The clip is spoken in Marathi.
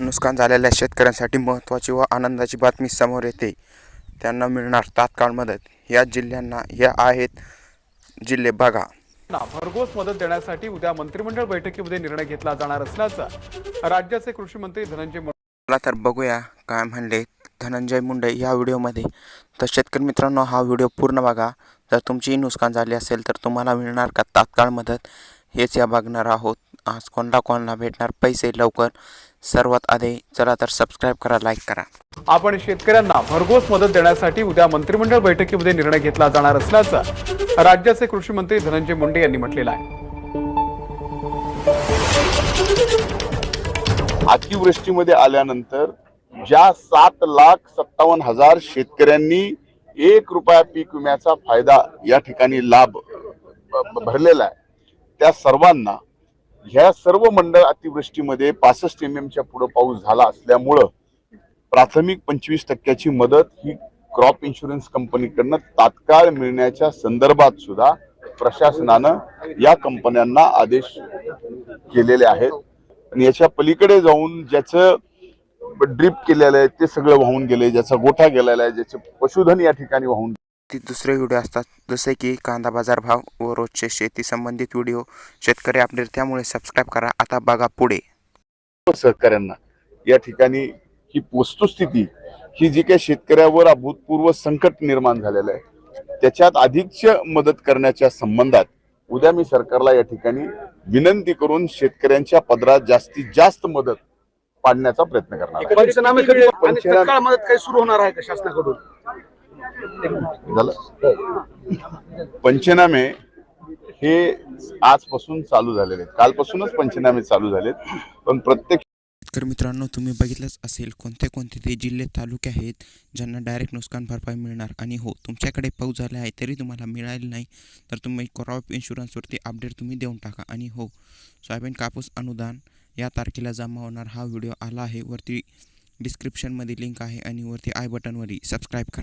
नुकसान झालेल्या शेतकऱ्यांसाठी महत्त्वाची व आनंदाची बातमी समोर येते. त्यांना मिळणार तात्काळ मदत. या जिल्ह्यांना या आहेत जिल्हे बघा. ना भरघोस मदत देण्यासाठी उद्या मंत्रिमंडळ बैठकीमध्ये निर्णय घेतला जाणार असल्याचं राज्याचे कृषी मंत्री धनंजय मुंडे तर बघूया काय म्हणले धनंजय मुंडे या व्हिडिओमध्ये. तर शेतकरी मित्रांनो हा व्हिडिओ पूर्ण बघा. जर तुमची नुकसान झाली असेल तर तुम्हाला मिळणार का तात्काळ मदत? हेच या बघणार आहोत. आज कोणला कोणाला भेटणार पैसे लवकर. सर्वात आधी चला तर सबस्क्राईब करा लाईक करा. आपण शेतकऱ्यांना भरघोस मदत देण्यासाठी उद्या मंत्रिमंडळ बैठकीमध्ये निर्णय घेतला जाणार असल्याचं राज्याचे कृषी मंत्री धनंजय मुंडे यांनी म्हटलेलं आहे. अतिवृष्टीमध्ये आल्यानंतर ज्या सात लाख सत्तावन्न हजार शेतकऱ्यांनी एक रुपया पीक विम्याचा फायदा या ठिकाणी लाभ भरलेला आहे त्या सर्वांना ह्या सर्व मंडळ अतिवृष्टीमध्ये पासष्ट एम एमच्या पुढे पाऊस झाला असल्यामुळं प्राथमिक पंचवीस टक्क्याची मदत ही क्रॉप इन्शुरन्स कंपनीकडनं तात्काळ मिळण्याच्या संदर्भात सुद्धा प्रशासनानं या कंपन्यांना आदेश केलेले आहेत. आणि याच्या पलीकडे जाऊन ज्याचं ड्रीप केलेलं आहे ते सगळं वाहून गेले ज्याचा गोठा गेलेला आहे ज्याचे पशुधन या ठिकाणी वाहून ती दुसरे व्हिडिओ असतात जसे की कांदा बाजार भाव व रोजचे शेती संबंधित व्हिडिओ. शेतकरी अपडेट त्यामुळे सबस्क्राईब करा. आता बघा पुढे. सहकाऱ्यांना या ठिकाणी ही वस्तुस्थिती ही जी काही शेतकऱ्यावर अभूतपूर्व संकट निर्माण झालेलं आहे त्याच्यात अधिकच मदत करण्याच्या संबंधात उद्या मी सरकारला या ठिकाणी विनंती करून शेतकऱ्यांच्या पदरात जास्तीत जास्त मदत पाडण्याचा प्रयत्न करणार आहे. पंचनामे मदत काही सुरू होणार आहे का शासनाकडून? झालं? पंचनामे हे आजपासून चालू झालेले आहेत. कालपासूनच पंचनामे चालू झालेत. पण प्रत्येक शेतकरी मित्रांनो तुम्ही बघितलंच असेल कोणते कोणते ते जिल्हे तालुके आहेत ज्यांना डायरेक्ट नुकसान भरपाई मिळणार. आणि हो तुमच्याकडे पाऊस झाला आहे तरी तुम्हाला मिळाले नाही तर तुम्ही क्रॉप इन्शुरन्सवरती अपडेट तुम्ही देऊन टाका. आणि हो सोयाबीन कापूस अनुदान या तारखेला जमा होणार हा व्हिडिओ आला आहे. वरती डिस्क्रिप्शनमध्ये लिंक आहे आणि वरती आय बटनवरही सबस्क्राईब करा.